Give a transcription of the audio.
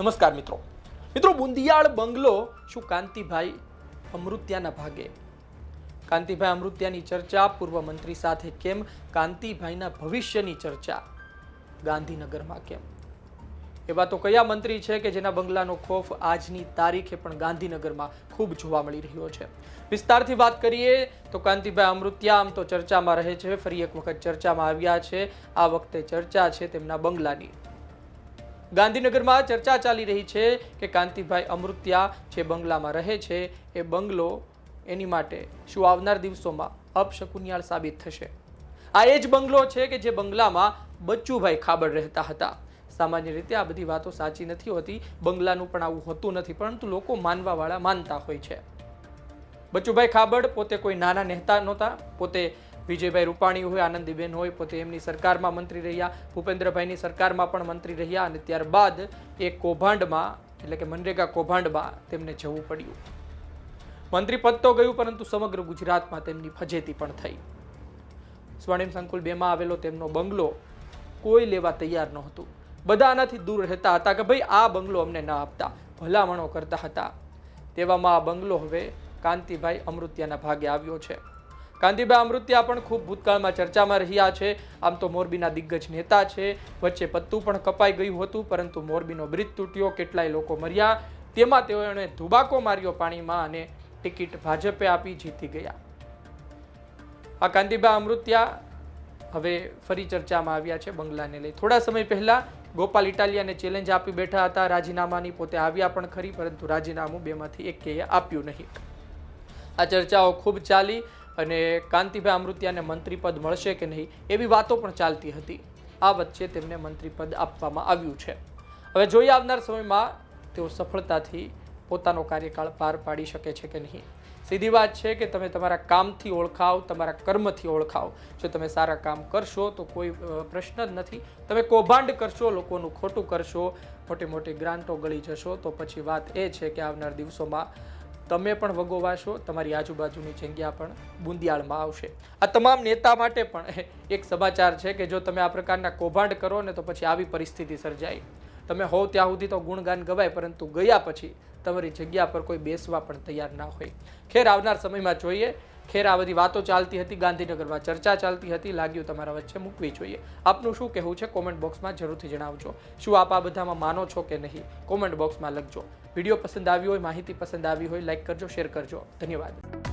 નમસ્કાર મિત્રો. મિત્રો, બુંદિયાળ બંગલો શું કાંતિભાઈ અમૃત્યાના ભાગે? કાંતિભાઈ અમૃત્યાની ચર્ચા, પૂર્વ મંત્રી સાથે કેમ? કાંતિભાઈના ભવિષ્યની ચર્ચા, ગાંધીનગરમાં કેમ? એવા તો કયા મંત્રી છે કે જેના બંગલાનો ખોફ આજની તારીખે પણ ગાંધીનગરમાં ખૂબ જોવા મળી રહ્યો છે? વિસ્તારથી વાત કરીએ તો કાંતિભાઈ અમૃત્યા આમ તો ચર્ચામાં રહે છે. ફરી એક વખત ચર્ચામાં આવ્યા છે. આ વખતે ચર્ચા છે તેમના બંગલાની. ગાંધીનગરમાં ચર્ચા ચાલી રહી છે કે કાંતિભાઈ અમૃત્યા જે બંગલામાં રહે છે, એ બંગલો એની માટે શું આવનાર દિવસોમાં અપશકુનિયાળ સાબિત થશે? આ એ જ બંગલો છે કે જે બંગલામાં બચ્ચુભાઈ ખાબડ રહેતા હતા. સામાન્ય રીતે આ બધી વાતો સાચી નથી હોતી, બંગલાનું પણ આવું હોતું નથી, પરંતુ લોકો માનવાવાળા માનતા હોય છે. બચ્ચુભાઈ ખાબડ પોતે કોઈ નાના નેતા નહોતા, પોતે વિજયભાઈ રૂપાણી હોય, આનંદીબેન હોય, પોતે એમની સરકારમાં મંત્રી રહ્યા, ભૂપેન્દ્રભાઈની સરકારમાં પણ મંત્રી રહ્યા અને ત્યારબાદ એ કૌભાંડમાં, એટલે કે મનરેગા કૌભાંડમાં તેમને જવું પડ્યું. મંત્રી પદ તો ગયું, પરંતુ સમગ્ર ગુજરાતમાં તેમની ફજેતી પણ થઈ. સ્વર્ણિમ સંકુલ બેમાં આવેલો તેમનો બંગલો કોઈ લેવા તૈયાર નહોતું. બધા આનાથી દૂર રહેતા હતા કે ભાઈ આ બંગલો અમને ના આપતા, ભલામણો કરતા હતા. તેવામાં આ બંગલો હવે કાંતિભાઈ અમૃત્યાના ભાગે આવ્યો છે. કાંતિભાઈ અમૃત્યા પણ ખૂબ ભૂતકાળમાં ચર્ચામાં રહ્યા છે. આમ તો મોરબીના દિગ્ગજ નેતા છે. વચ્ચે પત્તું પણ કપાઈ ગયું હતું, પરંતુ મોરબીનો બ્રિજ તૂટ્યો, કેટલાય લોકો મર્યા. તેમાં તેઓએ ધુબાકો માર્યો પાણીમાં અને ટિકિટ ભાજપે આપી જીતી ગયા. આ કાંતિભાઈ અમૃત્યા હવે ફરી ચર્ચામાં આવ્યા છે બંગલાને લઈ. થોડા સમય પહેલા ગોપાલ ઇટાલિયાને ચેલેન્જ આપી બેઠા હતા. રાજીનામાની પોતે આવ્યા પણ ખરી, પરંતુ રાજીનામું બેમાંથી એકેય આપ્યું નહીં. આ ચર્ચાઓ ખૂબ ચાલી. અને કાંતિભાઈ અમૃતિયાને મંત્રીપદ મળશે કે નહીં, એવી વાતો પણ ચાલતી હતી. આ વચ્ચે તેમને મંત્રીપદ આપવામાં આવ્યું છે. હવે જોઈએ આવનાર સમયમાં તેઓ સફળતાથી પોતાનો કાર્યકાળ પાર પાડી શકે છે કે નહીં. સીધી વાત છે કે તમે તમારા કામથી ઓળખાવ, તમારા કર્મથી ઓળખાવ. જો તમે સારા કામ કરશો તો કોઈ પ્રશ્ન જ નથી. તમે કૌભાંડ કરશો, લોકોનું ખોટું કરશો, મોટી મોટી ગ્રાન્ટો ગળી જશો, તો પછી વાત એ છે કે આવનાર દિવસોમાં તમે પણ વગોવાશો તમારી આજુબાજુની જગ્યા પણ બુંદિયાળમાં આવશે. આ તમામ નેતા માટે પણ એક સમાચાર છે કે જો તમે આ પ્રકારના કૌભાંડ કરો ને તો પછી આવી પરિસ્થિતિ સર્જાય. તમે હોવ ત્યાં સુધી તો ગુણગાન ગવાય, પરંતુ ગયા પછી તમારી જગ્યા પર કોઈ બેસવા પણ તૈયાર ના હોય. ખેર આવનાર સમયમાં જોઈએ. ખેર આ બધી વાતો ચાલતી હતી, ગાંધીનગરમાં ચર્ચા ચાલતી હતી, લાગ્યું તમારા વચ્ચે મૂકવી જોઈએ. આપનું શું કહેવું છે? કોમેન્ટ બોક્સમાં જરૂરથી જણાવજો. શું આપ આ બધામાં માનો છો કે નહીં? કોમેન્ટ બોક્સમાં લખજો. વીડિયો પસંદ આવ્યો હોય, માહિતી પસંદ આવી હોય લાઇક કરજો, શેર કરજો. ધન્યવાદ.